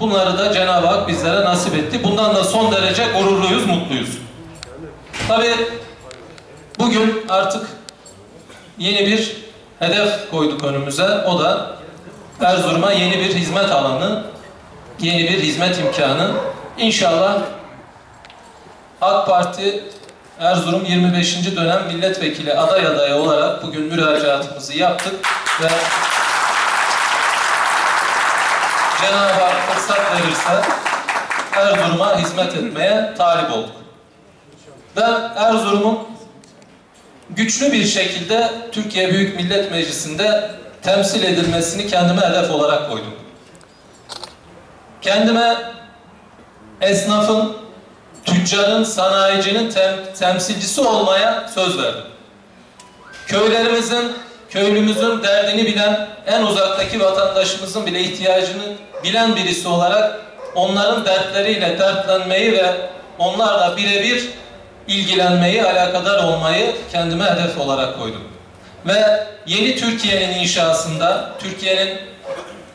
Bunları da Cenab-ı Hak bizlere nasip etti. Bundan da son derece gururluyuz, mutluyuz. Tabii bugün artık yeni bir hedef koyduk önümüze. O da Erzurum'a yeni bir hizmet alanı, yeni bir hizmet imkanı. İnşallah AK Parti Erzurum 25. dönem milletvekili aday adayı olarak bugün müracaatımızı yaptık ve Cenab-ı Hak fırsat verirse Erzurum'a hizmet etmeye talip olduk. Ben Erzurum'un güçlü bir şekilde Türkiye Büyük Millet Meclisi'nde temsil edilmesini kendime hedef olarak koydum. Kendime esnafın, tüccarın, sanayicinin tem temsilcisi olmaya söz verdim. Köylerimizin, köylümüzün derdini bilen, en uzaktaki vatandaşımızın bile ihtiyacını bilen birisi olarak onların dertleriyle dertlenmeyi ve onlarla birebir ilgilenmeyi, alakadar olmayı kendime hedef olarak koydum. Ve yeni Türkiye'nin inşasında, Türkiye'nin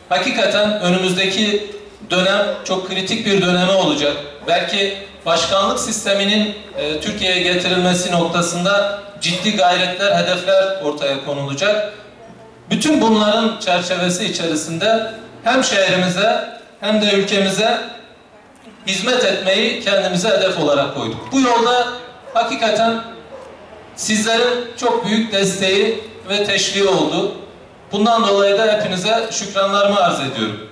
hakikaten önümüzdeki dönem çok kritik bir dönemi olacak. Belki başkanlık sisteminin e, Türkiye'ye getirilmesi noktasında ciddi gayretler, hedefler ortaya konulacak. Bütün bunların çerçevesi içerisinde hem şehrimize hem de ülkemize hizmet etmeyi kendimize hedef olarak koyduk. Bu yolda hakikaten sizlerin çok büyük desteği ve teşviği oldu. Bundan dolayı da hepinize şükranlarımı arz ediyorum.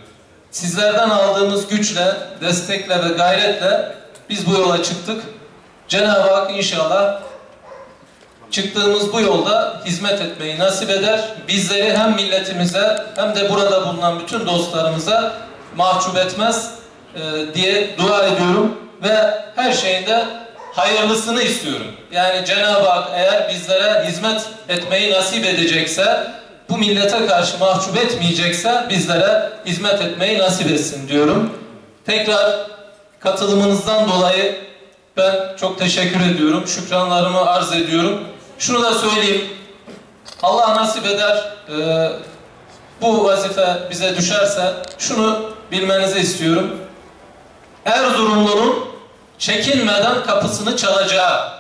Sizlerden aldığımız güçle, destekle ve gayretle biz bu yola çıktık. Cenab-ı Hak inşallah çıktığımız bu yolda hizmet etmeyi nasip eder. Bizleri hem milletimize hem de burada bulunan bütün dostlarımıza mahcup etmez e, diye dua ediyorum ve her şeyinde hayırlısını istiyorum. Yani Cenab-ı Hak eğer bizlere hizmet etmeyi nasip edecekse, bu millete karşı mahcup etmeyecekse bizlere hizmet etmeyi nasip etsin diyorum. Tekrar katılımınızdan dolayı ben çok teşekkür ediyorum. Şükranlarımı arz ediyorum. Şunu da söyleyeyim. Allah nasip eder e, bu vazife bize düşerse şunu bilmenizi istiyorum. Erzurumlu'nun çekinmeden kapısını çalacağı,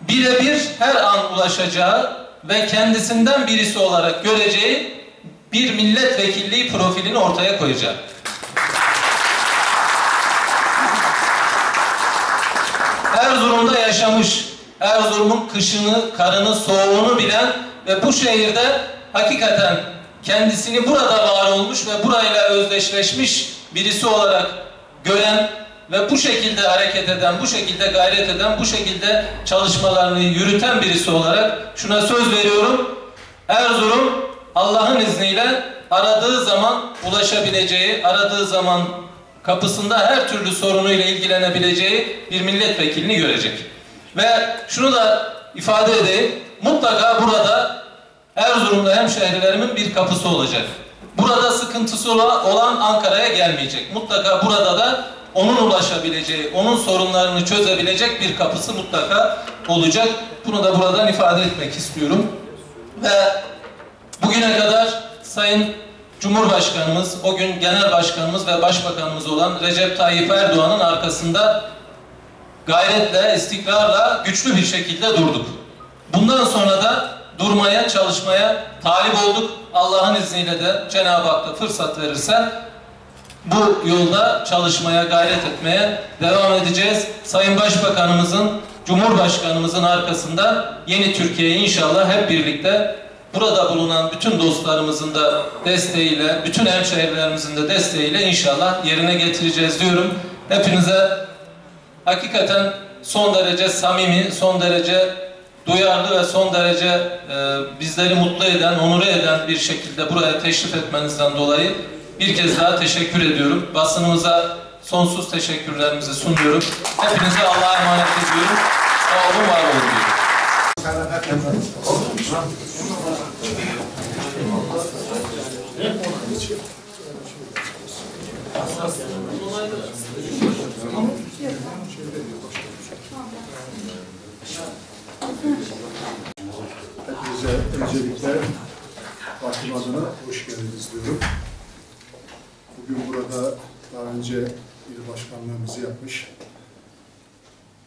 birebir her an ulaşacağı ve kendisinden birisi olarak göreceği bir milletvekilliği profilini ortaya koyacak. Erzurum'da yaşamış, Erzurum'un kışını, karını, soğuğunu bilen ve bu şehirde hakikaten kendisini burada var olmuş ve burayla özdeşleşmiş birisi olarak gören ve bu şekilde hareket eden, bu şekilde gayret eden, bu şekilde çalışmalarını yürüten birisi olarak şuna söz veriyorum. Erzurum Allah'ın izniyle aradığı zaman ulaşabileceği, aradığı zaman kapısında her türlü sorunuyla ilgilenebileceği bir milletvekilini görecek. Ve şunu da ifade edeyim, mutlaka burada Erzurum'da hemşehrilerimin bir kapısı olacak. Burada sıkıntısı olan Ankara'ya gelmeyecek. Mutlaka burada da onun ulaşabileceği, onun sorunlarını çözebilecek bir kapısı mutlaka olacak. Bunu da buradan ifade etmek istiyorum. Ve bugüne kadar Sayın Cumhurbaşkanımız, o gün Genel Başkanımız ve Başbakanımız olan Recep Tayyip Erdoğan'ın arkasında gayretle, istikrarla güçlü bir şekilde durduk. Bundan sonra da durmaya, çalışmaya talip olduk. Allah'ın izniyle de Cenab-ı Hak da fırsat verirse bu yolda çalışmaya, gayret etmeye devam edeceğiz. Sayın Başbakanımızın, Cumhurbaşkanımızın arkasında yeni Türkiye'yi inşallah hep birlikte burada bulunan bütün dostlarımızın da desteğiyle, bütün hemşehrilerimizin de desteğiyle inşallah yerine getireceğiz diyorum. Hepinize hakikaten son derece samimi, son derece duyarlı ve son derece e, bizleri mutlu eden, onur eden bir şekilde buraya teşrif etmenizden dolayı bir kez daha teşekkür ediyorum. Basınımıza sonsuz teşekkürlerimizi sunuyorum. Hepinize Allah'a emanet ediyorum. Sağ olun, var olun diyorum. Hepinize öncelikle partim adına hoş geldiniz diyorum. Bugün burada daha önce il başkanlığımızı yapmış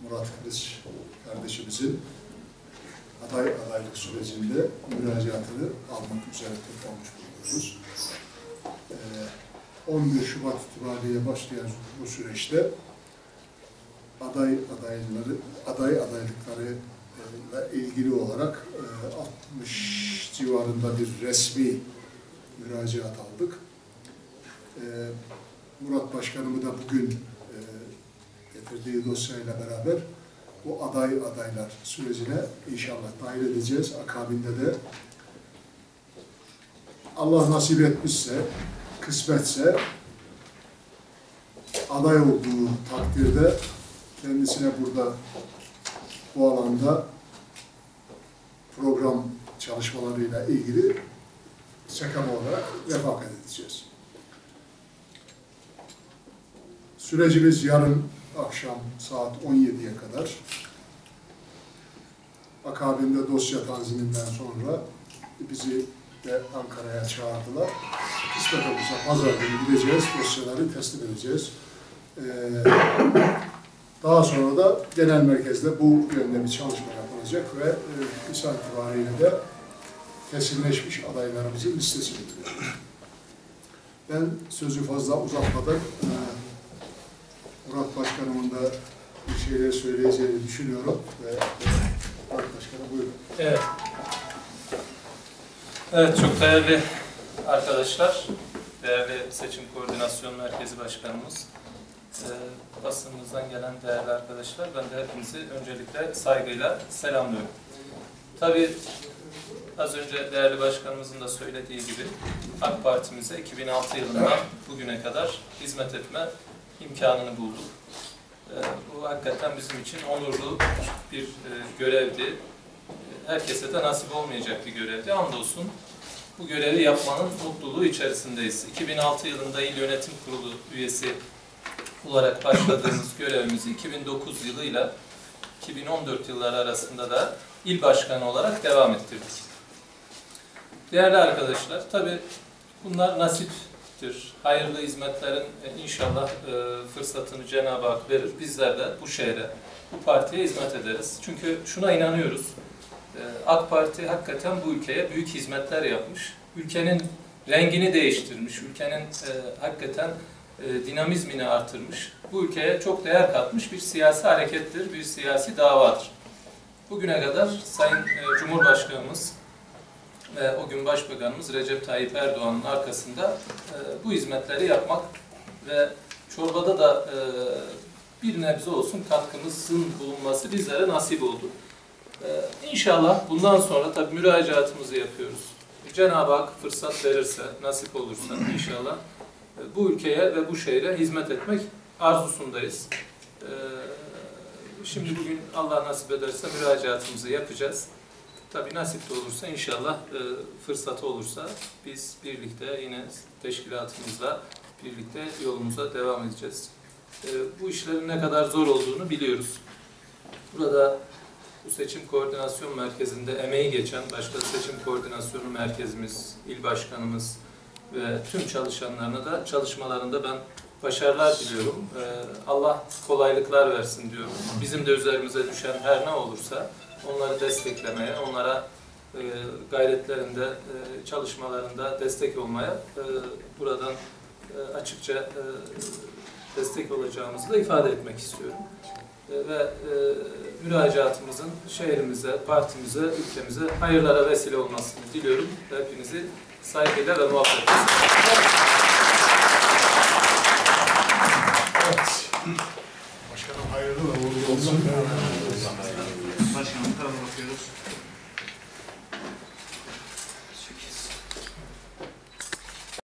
Murat Kılıç kardeşimizin aday adaylık sürecinde müracaatını almak üzere toplamış bulunuyoruz. Ee, 11 Şubat itibariyle başlayan bu süreçte aday adayları aday adaylıkları ile ilgili olarak e, 60 civarında bir resmi müracaat aldık. E, Murat Başkanımı da bugün e, getirdiği dosyayla beraber bu aday adaylar sürecine inşallah dahil edeceğiz. Akabinde de Allah nasip etmişse, kısmetse aday olduğu takdirde kendisine burada bu alanda program çalışmalarıyla ilgili SEKAM olarak refakat edeceğiz. Sürecimiz yarın akşam saat 17'ye kadar. Akabinde dosya tanziminden sonra bizi de Ankara'ya çağırdılar. Kısmet olursa pazar günü gideceğiz, dosyaları teslim edeceğiz. Ee, daha sonra da genel merkezde bu yönde bir çalışma yapılacak ve e, misal itibariyle de kesinleşmiş adaylarımızın listesi verilecek. Ben sözü fazla uzatmadan e, Murat Başkanımın da bir şeyler söyleyeceğini düşünüyorum ve e, Murat Başkanım buyurun. Evet. Evet, çok değerli arkadaşlar, değerli Seçim Koordinasyon Merkezi Başkanımız, e, basınımızdan gelen değerli arkadaşlar, ben de hepinizi öncelikle saygıyla selamlıyorum. Tabii az önce değerli başkanımızın da söylediği gibi AK Parti'mize 2006 yılından bugüne kadar hizmet etme imkanını bulduk. E, bu hakikaten bizim için onurlu bir e, görevdi. Herkese de nasip olmayacak bir görevdi. Andolsun bu görevi yapmanın mutluluğu içerisindeyiz. 2006 yılında İl Yönetim Kurulu üyesi olarak başladığımız görevimizi 2009 yılıyla 2014 yılları arasında da il başkanı olarak devam ettirdik. Değerli arkadaşlar, tabi bunlar nasiptir. Hayırlı hizmetlerin e, inşallah e, fırsatını Cenab-ı Hak verir. Bizler de bu şehre, bu partiye hizmet ederiz. Çünkü şuna inanıyoruz. E, AK Parti hakikaten bu ülkeye büyük hizmetler yapmış. Ülkenin rengini değiştirmiş. Ülkenin hakikaten dinamizmini artırmış. Bu ülkeye çok değer katmış bir siyasi harekettir, bir siyasi davadır. Bugüne kadar Sayın Cumhurbaşkanımız ve o gün Başbakanımız Recep Tayyip Erdoğan'ın arkasında e, bu hizmetleri yapmak ve çorbada da e, bir nebze olsun katkımızın bulunması bizlere nasip oldu. E, inşallah bundan sonra tabii müracaatımızı yapıyoruz. Cenab-ı Hak fırsat verirse, nasip olursa inşallah e, bu ülkeye ve bu şehre hizmet etmek arzusundayız. E, şimdi bugün Allah nasip ederse müracaatımızı yapacağız. Tabii nasip de olursa inşallah e, fırsatı olursa biz birlikte yine teşkilatımızla birlikte yolumuza devam edeceğiz. E, bu işlerin ne kadar zor olduğunu biliyoruz. Burada bu seçim koordinasyon merkezinde emeği geçen başka seçim koordinasyonu merkezimiz, il başkanımız ve tüm çalışanlarına da çalışmalarında ben başarılar diliyorum. E, Allah kolaylıklar versin diyorum. Bizim de üzerimize düşen her ne olursa onları desteklemeye, onlara e, gayretlerinde, e, çalışmalarında destek olmaya e, buradan açıkça destek olacağımızı da ifade etmek istiyorum. Ee, ve e, müracaatımızın şehrimize, partimize, ülkemize hayırlara vesile olmasını diliyorum. Hepinizi saygıyla ve muhabbetle. Evet. Başkanım hayırlı ve uğurlu olsun. Başkanım tarafına bakıyoruz.